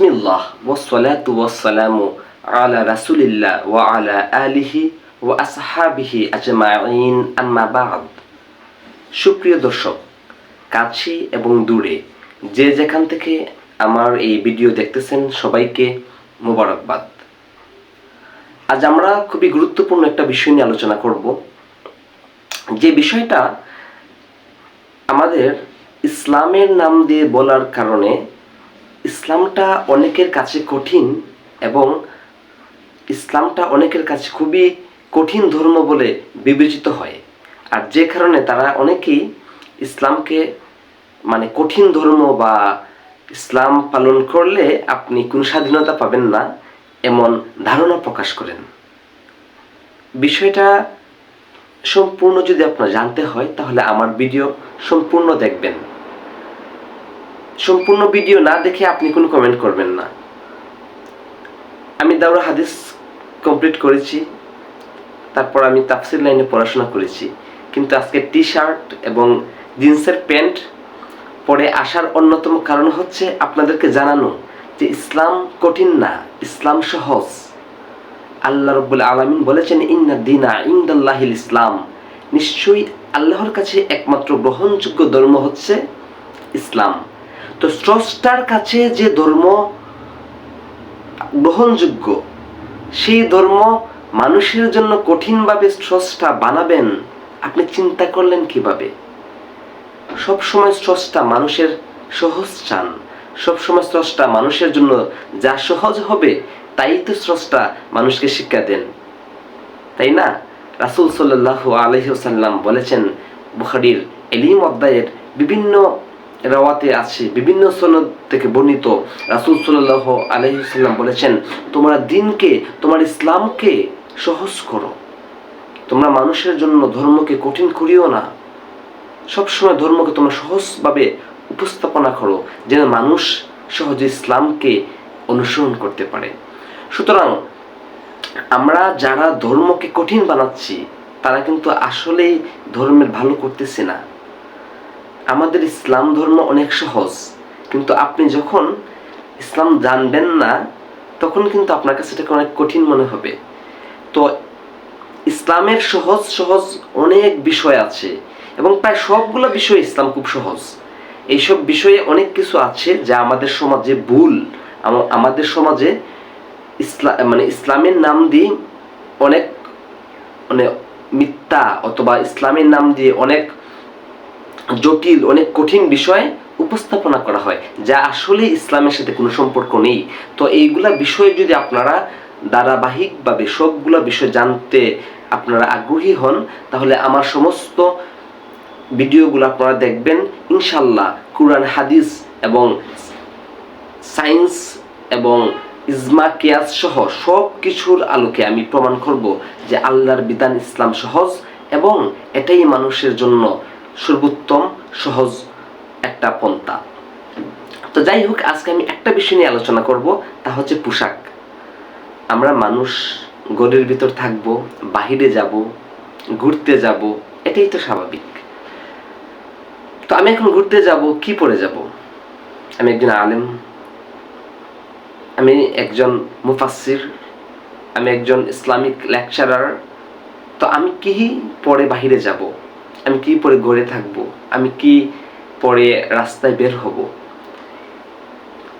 বিসমিল্লাহ ওয়াসসালাতু ওয়াসসালামু আলা রাসূলিল্লাহ ওয়া আলা আলিহি ওয়া আসহাবিহি আজমাইন আম্মা বা'দ সুপ্রিয় দর্শক, কাছে এবং দূরে যে যেখান থেকে আমার এই ভিডিও দেখতেছেন সবাইকে মোবারকবাদ। আজ আমরা খুবই গুরুত্বপূর্ণ একটা বিষয় নিয়ে আলোচনা করব। যে বিষয়টা আমাদের ইসলামের নাম দিয়ে বলার কারণে ইসলামটা অনেকের কাছে কঠিন এবং ইসলামটা অনেকের কাছে খুবই কঠিন ধর্ম বলে বিবেচিত হয়। আর যে কারণে তারা অনেকেই ইসলামকে মানে কঠিন ধর্ম বা ইসলাম পালন করলে আপনি কোনো স্বাধীনতা পাবেন না এমন ধারণা প্রকাশ করেন। বিষয়টা সম্পূর্ণ যদি আপনার জানতে হয়, তাহলে আমার ভিডিও সম্পূর্ণ দেখবেন। সম্পূর্ণ ভিডিও না দেখে আপনি কোনো কমেন্ট করবেন না। আমি দাউরা হাদিস কমপ্লিট করেছি, তারপর আমি তাফসির লাইনে পড়াশোনা করেছি। কিন্তু আজকে টি শার্ট এবং জিন্সের প্যান্ট পরে আসার অন্যতম কারণ হচ্ছে আপনাদেরকে জানানো যে ইসলাম কঠিন না, ইসলাম সহজ। আল্লাহ রব্বুল আলমিন বলেছেন, ইন্না দিনা ইন্দাল্লাহিল ইসলাম। নিশ্চয়ই আল্লাহর কাছে একমাত্র গ্রহণযোগ্য ধর্ম হচ্ছে ইসলাম। তো স্রষ্টার কাছে যে ধর্ম গ্রহণযোগ্য, সেই ধর্ম মানুষের জন্য কঠিনভাবে স্রষ্টা বানাবেন, আপনি চিন্তা করলেন কীভাবে? সবসময় স্রষ্টা মানুষের সহজ চান, সবসময় স্রষ্টা মানুষের জন্য যা সহজ হবে, তাই তো স্রষ্টা মানুষকে শিক্ষা দেন। তাই না? রাসুল সাল্লাহ আলহিসাল্লাম বলেছেন, বুখারির এলিম অধ্যায়ের বিভিন্ন রাওয়াতে আছে। বিভিন্ন সনদ থেকে বর্ণিত রাসুল সাল্লাহ আলহিসাল্লাম বলেছেন, তোমরা দিনকে, তোমার ইসলামকে সহজ করো। তোমরা মানুষের জন্য ধর্মকে কঠিন করিও না। সবসময় ধর্মকে তোমরা সহজভাবে উপস্থাপনা করো, যেন মানুষ সহজে ইসলামকে অনুসরণ করতে পারে। সুতরাং, আমরা যারা ধর্মকে কঠিন বানাচ্ছি, তারা কিন্তু আসলেই ধর্মের ভালো করতেছে না। আমাদের ইসলাম ধর্ম অনেক সহজ, কিন্তু আপনি যখন ইসলাম জানবেন না, তখন কিন্তু আপনার কাছে এটাকে অনেক কঠিন মনে হবে। তো ইসলামের সহজ সহজ অনেক বিষয় আছে, এবং প্রায় সবগুলো বিষয় ইসলাম খুব সহজ। এইসব বিষয়ে অনেক কিছু আছে যা আমাদের সমাজে ভুল। আমাদের সমাজে ইসলাম মানে ইসলামের নাম দিয়ে অনেক মানে মিথ্যা অথবা ইসলামের নাম দিয়ে অনেক জটিল, অনেক কঠিন বিষয় উপস্থাপনা করা হয়, যা আসলে ইসলামের সাথে কোনো সম্পর্ক নেই। তো এইগুলা বিষয়ে যদি আপনারা ধারাবাহিকভাবে সবগুলো বিষয় জানতে আপনারা আগ্রহী হন, তাহলে আমার সমস্ত ভিডিওগুলো আপনারা দেখবেন। ইনশাল্লাহ কুরআন, হাদিস এবং সায়েন্স এবং ইজমা, কেয়াস সহ সব কিছুর আলোকে আমি প্রমাণ করব যে আল্লাহর বিধান ইসলাম সহজ এবং এটাই মানুষের জন্য সর্বোত্তম সহজ একটা পন্থা। তো যাই হোক, আজকে আমি একটা বিষয় নিয়ে আলোচনা করব, তা হচ্ছে পোশাক। আমরা মানুষ গড়ের ভিতর থাকব, বাহিরে যাব, ঘুরতে যাব, এটাই তো স্বাভাবিক। তো আমি এখন ঘুরতে যাব, কি পরে যাব? আমি একজন আলেম, আমি একজন মুফাসির আমি একজন ইসলামিক লেকচারার, তো আমি কি পরে বাহিরে যাব? আমি কি পরে গড়ে থাকব? আমি কি পরে রাস্তায় বের হব?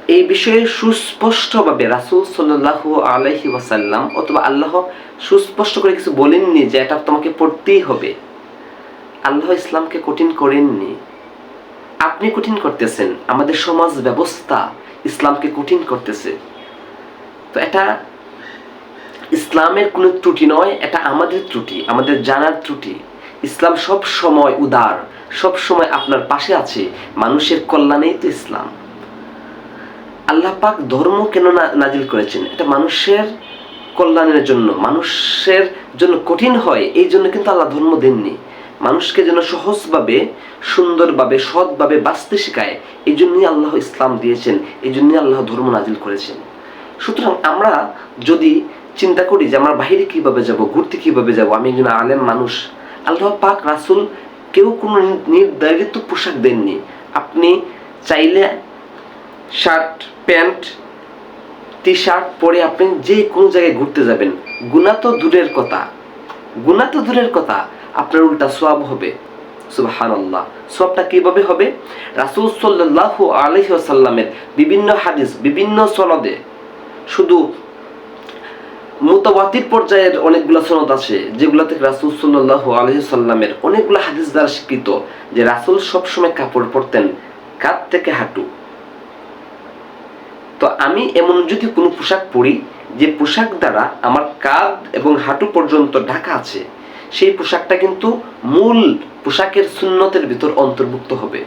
এই বিষয়ে সুস্পষ্টভাবে রাসুল সাল্লাহ আলহি ওয়াসাল্লাম অথবা আল্লাহ সুস্পষ্ট করে কিছু বলেননি যে এটা তোমাকে পড়তেই হবে। আল্লাহ ইসলামকে কঠিন করেননি। আপনি কঠিন করতেছেন। আমাদের সমাজ ব্যবস্থা ইসলামকে কঠিন করতেছে। তো এটা ইসলামের কোনো ত্রুটি নয়, এটা আমাদের ত্রুটি, আমাদের জানার ত্রুটি। ইসলাম সব সময় উদার, সব সময় আপনার পাশে আছে, মানুষের কল্যাণেই তো ইসলাম। আল্লাহ পাক ধর্ম কেন নাজিল করেছেন? এটা মানুষের কল্যাণের জন্য, মানুষের জন্য কঠিন হয়, এই জন্য কিন্তু আল্লাহ ধর্ম দেননি। মানুষকে যেন সহজভাবে, সুন্দরভাবে, সৎভাবে বাঁচতে শেখায়, এই জন্যই আল্লাহ ইসলাম দিয়েছেন, এই জন্যই আল্লাহ ধর্ম নাজিল করেছেন। সুতরাং আমরা যদি চিন্তা করি যে আমরা বাইরে কীভাবে যাব, ঘুরতে কীভাবে যাব, আমি একজন আলেম মানুষ আল্লাহ পাক রাসুল কেউ কোনো নির্ধারিত পোশাক দেননি। আপনি চাইলে শার্ট, প্যান্ট টি শার্ট পরে আপনি যে কোনো জায়গায় ঘুরতে যাবেন। গুণা তো দূরের কথা। গুণা তো দূরের কথা। আপনার উল্টা সোয়াব হবে। সুবাহান আল্লাহ সোয়াবটা কীভাবে হবে? রাসুল সাল্লাহ আলহিহাসাল্লামের বিভিন্ন হাদিস, বিভিন্ন সনদে। শুধু মোতাবাতির পর্যায়ের অনেকগুলো সনদ আছে যেগুলো থেকে রাসুল সাল্লাহ আলহিসাল্লামের অনেকগুলো হাদিস দ্বারা স্বীকৃত যে রাসুল সবসময় কাপড় পরতেন কাত থেকে হাঁটু। তো আমি এমন যদি কোনো পোশাক পরি, যে পোশাক দ্বারা আমার কাঁধ এবং হাঁটু পর্যন্ত ঢাকা আছে, সেই পোশাকটা কিন্তু মূল পোশাকের সুন্নতের ভিতর অন্তর্ভুক্ত হবে।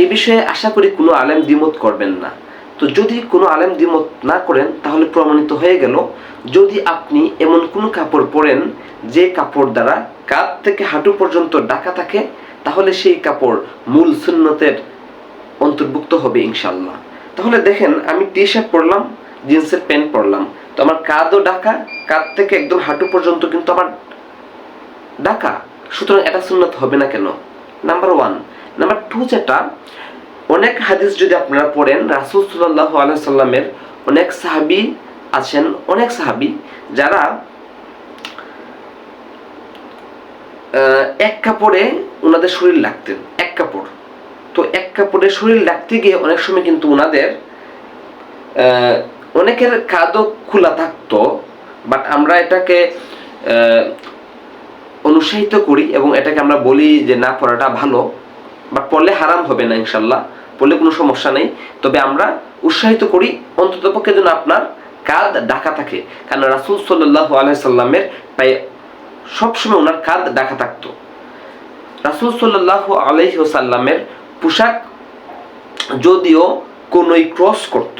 এই বিষয়ে আশা করি কোনো আলেম দ্বিমত করবেন না। তো যদি কোনো আলেম দ্বিমত না করেন, তাহলে প্রমাণিত হয়ে গেল, যদি আপনি এমন কোনো কাপড় পরেন যে কাপড় দ্বারা কাঁধ থেকে হাঁটু পর্যন্ত ডাকা থাকে, তাহলে সেই কাপড় মূল সুন্নতের অন্তর্ভুক্ত হবে ইনশাল্লাহ তাহলে দেখেন, আমি টি শার্ট পরলাম, জিন্সের প্যান্ট পরলাম। তো আমার কাঁধও ডাকা, কাঁধ থেকে একদম হাঁটু পর্যন্ত কিন্তু আমার ডাকা। সুতরাং এটা সুন্নত হবে না কেন? নাম্বার ওয়ান নাম্বার টু যেটা অনেক হাদিস যদি আপনারা পড়েন রাসুল সাল্লাহ আলাইসাল্লামের অনেক সাহাবি আছেন অনেক সাহাবি যারা এক কাপড়ে ওনাদের শরীর লাগতেন এক কাপড়। তো এক কাপড়ে শরীর লাগতে গিয়ে অনেক সময় কিন্তু ওনাদের অনেকের কাদও খোলা থাকতো বাট আমরা এটাকে আহ, অনুৎসাহিত করি এবং এটাকে আমরা বলি যে না পড়াটা ভালো। বাট পড়লে হারাম হবে না ইনশাল্লাহ পড়লে কোনো সমস্যা নেই। তবে আমরা উৎসাহিত করি, অন্তত পক্ষে যেন আপনার কাঁধ ডাকা থাকে। কারণ রাসুল সাল্লাহ আলাইসাল্লামের প্রায় সবসময় ওনার কাঁধ ডাকা থাকতো। রাসুল সাল্লাহ আলহিহসাল্লামের পোশাক যদিও কোনোই ক্রস করত।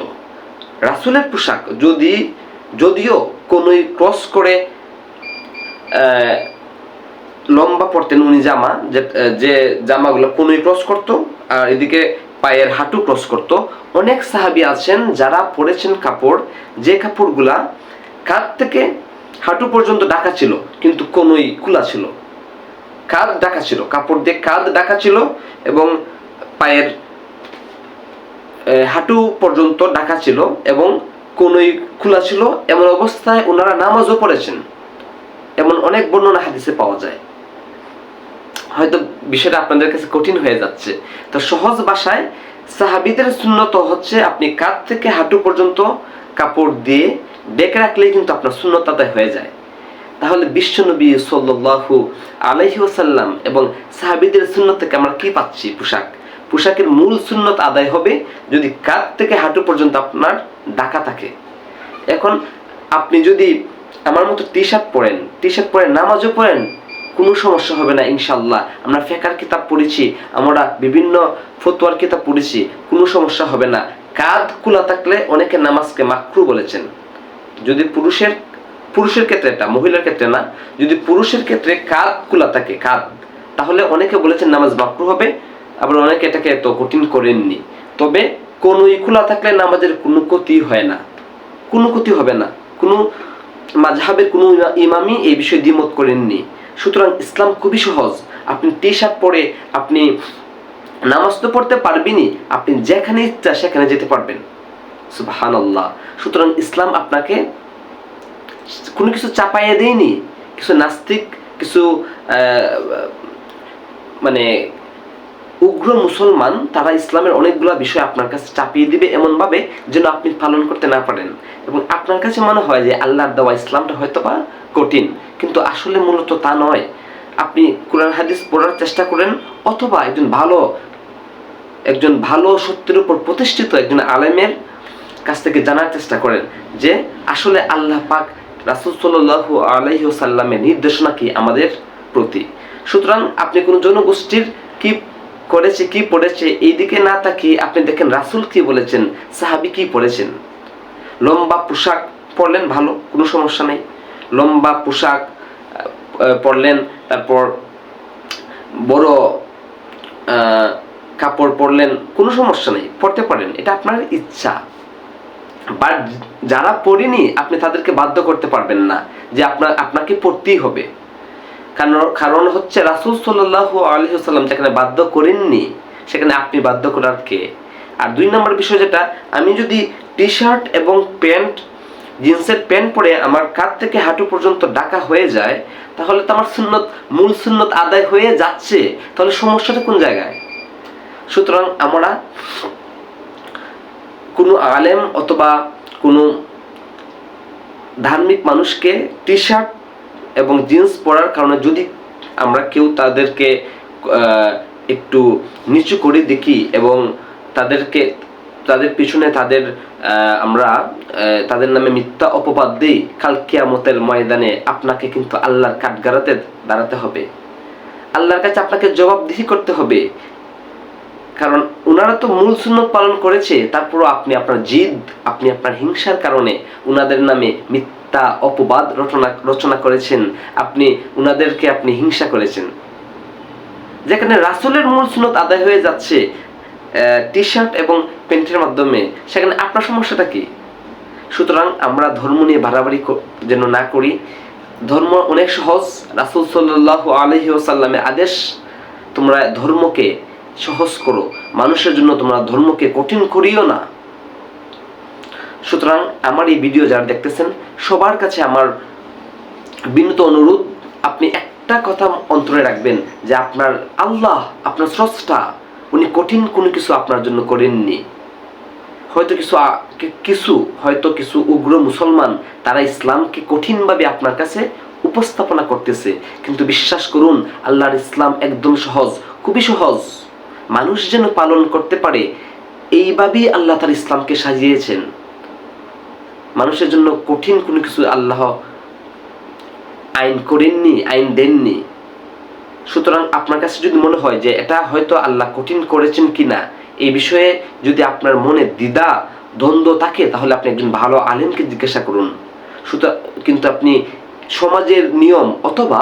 রাসুলের পোশাক যদি, যদিও কোনোই ক্রস করে লম্বা পরতেন উনি জামা, যে জামাগুলো কোনোই ক্রস করত, আর এদিকে পায়ের হাঁটু ক্রস করত। অনেক সাহাবি আছেন যারা পরেছেন কাপড়, যে কাপড়গুলা কাঁধ থেকে হাঁটু পর্যন্ত ডাকা ছিল, কিন্তু কোনোই খোলা ছিল। কাঁধ ডাকা ছিল, কাপড় দিয়ে কাঁধ ডাকা ছিল এবং পায়ের হাঁটু পর্যন্ত ডাকা ছিল এবং কোনোই খোলা ছিল। এমন অবস্থায় ওনারা নামাজও পড়েছেন। এমন অনেক বর্ণনা হাদিসে পাওয়া যায়। হয়তো বিষয়টা আপনাদের কাছে কঠিন হয়ে যাচ্ছে। তো সহজ ভাষায় সাহাবিদের শূন্যত হচ্ছে আপনি কাঁধ থেকে হাঁটু পর্যন্ত কাপড় দিয়ে ডেকে রাখলেই কিন্তু আপনার শূন্যত আদায় হয়ে যায়। তাহলে বিশ্বনবী সাল্লাল্লাহু আলাইহি ওয়াসাল্লাম এবং সাহাবিদের সুন্নত থেকে আমরা কি পাচ্ছি? পোশাক। পোশাকের মূল সুন্নত আদায় হবে যদি কাঁধ থেকে হাঁটু পর্যন্ত আপনার ডাকা থাকে। এখন আপনি যদি আমার মতো টি শার্ট পরেন টি শার্ট পরে নামাজও পড়েন কোনো সমস্যা হবে না ইনশাল্লাহ আমরা ফেকার কিতাব পড়েছি, আমরা বিভিন্ন ফতোয়ার কিতাব পড়েছি, কোনো সমস্যা হবে না। কাঁধ খোলা থাকলে অনেকে নামাজকে মাকরু বলেছেন। যদি পুরুষের পুরুষের ক্ষেত্রে এটা, মহিলার ক্ষেত্রে না, যদি পুরুষের ক্ষেত্রে কাঁধ খোলা থাকে কাঁধ তাহলে অনেকে বলেছেন নামাজ মাকরু হবে, আবার অনেকে এটাকে এত কঠিন করেননি। তবে কোনোই খোলা থাকলে নামাজের কোনো ক্ষতি হয় না। কোনো ক্ষতি হবে না। কোনো মাঝহাবের কোনো ইমা- ইমামই এই বিষয়ে দ্বিমত করেননি। সুতরাং ইসলাম খুবই সহজ। আপনি টি শার্ট পরে আপনি নামাজ তো পড়তে পারবেনই, আপনি যেখানে ইচ্ছা সেখানে যেতে পারবেন। সুবহান আল্লাহ সুতরাং ইসলাম আপনাকে কোনো কিছু চাপাইয়ে দেয়নি, কিছু নাস্তিক, কিছু মানে উগ্র মুসলমান, তারা ইসলামের অনেকগুলো বিষয় আপনার কাছে চাপিয়ে দিবে এমনভাবে যেন আপনি পালন করতে না পারেন। এবং আপনার কাছে মনে হয় যে আল্লাহর দেওয়া ইসলামটা হয়তো বা কঠিন, কিন্তু আসলে মূলত তা নয়। আপনি কোরআন, হাদিস পড়ার চেষ্টা করেন, অথবা একজন ভালো একজন ভালো সত্যের উপর প্রতিষ্ঠিত একজন আলেমের কাছ থেকে জানার চেষ্টা করেন যে আসলে আল্লাহ পাক রাসুল সাল্লাহ আলহি সাল্লামের নির্দেশনা কি আমাদের প্রতি? সুতরাং আপনি কোনো জনগোষ্ঠীর কি করেছে, কি পড়েছে, এইদিকে না তাকিয়ে আপনি দেখেন রাসুল কি বলেছেন, সাহাবি কি পড়েছেন। লম্বা পোশাক পরলেন ভালো, কোনো সমস্যা নেই। লম্বা পোশাক পরলেন, তারপর বড় কাপড় পরলেন, কোনো সমস্যা নেই, পড়তে পারেন, এটা আপনার ইচ্ছা। বাট যারা পড়েনি, আপনি তাদেরকে বাধ্য করতে পারবেন না যে আপনার, আপনাকে পড়তেই হবে। কারণ কারণ হচ্ছে রাসুল সাল্লাহ আলহিহাল্লাম যেখানে বাধ্য করেননি, সেখানে আপনি বাধ্য করার কে? আর দুই নম্বর বিষয় যেটা, আমি যদি টি শার্ট এবং প্যান্ট, জিন্সের প্যান্ট পরে আমার কাঁধ থেকে হাঁটু পর্যন্ত ডাকা হয়ে যায়, তাহলে তো আমার সুন্নত, মূল সুন্নত আদায় হয়ে যাচ্ছে, তাহলে সমস্যাটা কোন জায়গায়? সুতরাং আমরা কোনো আলেম অথবা কোনো ধার্মিক মানুষকে টি শার্ট এবং জিন্স পরার কারণে যদি আমরা কেউ তাদেরকে একটু নিচু করে দেখি এবং তাদেরকে, তাদের পিছনে তাদের আমরা তাদের নামে মিথ্যা অপবাদ দিই, কাল কিয়ামতের ময়দানে আপনাকে কিন্তু আল্লাহর কাঠগাড়াতে দাঁড়াতে হবে। আল্লাহর কাছে আপনাকে জবাবদিহি করতে হবে। কারণ ওনারা তো মূল সুন্নত পালন করেছে, তারপরও আপনি আপনার জিদ, আপনি আপনার হিংসার কারণে উনাদের নামে মিথ্যা অপবাদ রচনা রচনা করেছেন। আপনি, উনাদেরকে আপনি হিংসা করেছেন। যেখানে রাসূলের মূল সুন্নত আদায় হয়ে যাচ্ছে টি শার্ট এবং প্যান্টের মাধ্যমে, সেখানে আপনার সমস্যাটা কি? সুতরাং আমরা ধর্ম নিয়ে বাড়াবাড়ি যেন না করি। ধর্ম অনেক সহজ। রাসূল সাল্লাল্লাহু আলাইহি ওয়াসাল্লামের আদেশ, তোমরা ধর্মকে সহজ করো। মানুষের জন্য তোমরা ধর্মকে কঠিন করিও না। সুতরাং আমার এই ভিডিও যারা দেখতেছেন, সবার কাছে আমার বিনীত অনুরোধ, আপনি একটা কথা অন্তরে রাখবেন যে আপনার আল্লাহ, আপনার স্রষ্টা, উনি কঠিন কোনো কিছু আপনার জন্য করেননি। হয়তো কিছু কিছু, হয়তো কিছু উগ্র মুসলমান, তারা ইসলামকে কঠিনভাবে আপনার কাছে উপস্থাপনা করতেছে। কিন্তু বিশ্বাস করুন, আল্লাহর ইসলাম একদম সহজ, খুবই সহজ। মানুষ যেন পালন করতে পারে, এইভাবেই আল্লাহ তার ইসলামকে সাজিয়েছেন। মানুষের জন্য কঠিন কোনো কিছু আল্লাহ আইন করেননি, আইন দেননি। সুতরাং আপনার কাছে যদি মনে হয় যে এটা হয়তো আল্লাহ কঠিন করেছেন কিনা, এই বিষয়ে যদি আপনার মনে দ্বিধা, দ্বন্দ্ব থাকে, তাহলে আপনি একজন ভালো আলেমকে জিজ্ঞাসা করুন। সুতরাং কিন্তু আপনি সমাজের নিয়ম অথবা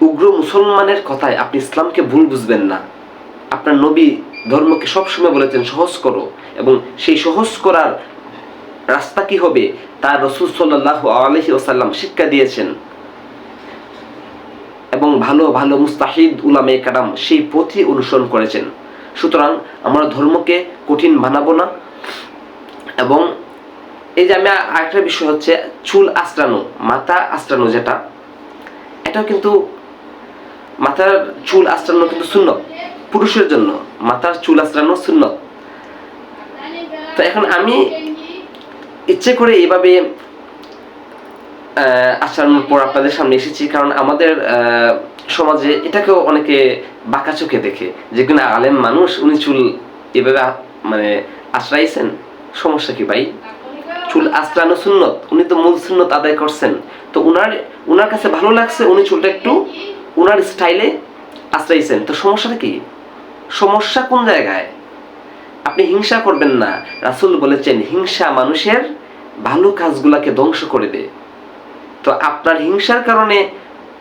উগ্র মুসলমানের কথায় আপনি ইসলামকে ভুল বুঝবেন না। আপনার নবী ধর্মকে সবসময় বলেছেন, সহজ করো। এবং সেই সহজ করার রাস্তা কি হবে? তার রসুল সাল্লাহ আলহি ওসাল্লাম শিক্ষা দিয়েছেন। এবং ভালো ভালো, মুস্তাহিদ উলামে কারাম সেই পথই অনুসরণ করেছেন। সুতরাং আমরা ধর্মকে কঠিন বানাবো না। এবং এই যে আমি আরেকটা বিষয় হচ্ছে, চুল আশ্রানো মাথা আশ্রানো যেটা, এটাও কিন্তু মাথার চুল আশ্রানো কিন্তু শূন্য পুরুষের জন্য মাথার চুল আশ্রানো শূন্য তো এখন আমি ইচ্ছে করে এভাবে আচরণের পর আপনাদের সামনে এসেছি, কারণ আমাদের সমাজে এটাকেও অনেকে বাঁকা চোখে দেখে যে কিনা আলেম মানুষ, উনি চুল এভাবে মানে আশ্রাইছেন সমস্যা কি ভাই? চুল আশ্রানো সুন্নত? উনি তো মূল সুন্নত আদায় করছেন। তো উনার উনার কাছে ভালো লাগছে, উনি চুলটা একটু উনার স্টাইলে আশ্রাইছেন তো সমস্যাটা কি? সমস্যা কোন জায়গায়? আপনি হিংসা করবেন না। রাসুল বলেছেন, হিংসা মানুষের ভালো কাজগুলাকে ধ্বংস করে দেয়। তো আপনার হিংসার কারণে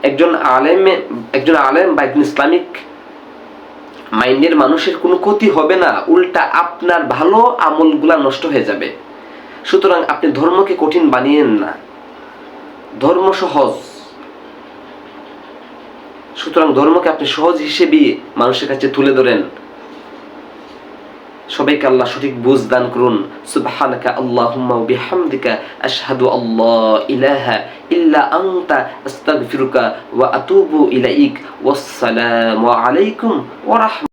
একজন আলেম একজন আলেম বা একজন ইসলামিক মাইন্ডের মানুষের কোনো ক্ষতি হবে না, উল্টা আপনার ভালো আমলগুলা নষ্ট হয়ে যাবে। সুতরাং আপনি ধর্মকে কঠিন বানিয়েন না। ধর্ম সহজ। সুতরাং ধর্মকে আপনি সহজ হিসেবেই মানুষের কাছে তুলে ধরেন। সবাইকে আল্লাহ সঠিক বুঝ দান করুন সুবহানাকা আল্লাহুম্মা ওয়া বিহামদিকা আশহাদু আল্লা ইলাহা ইল্লা আনতা আস্তাগফিরুকা ওয়া আতুবু ইলাইক ওয়াসসালামু আলাইকুম ওয়া রাহমাতুল্লাহ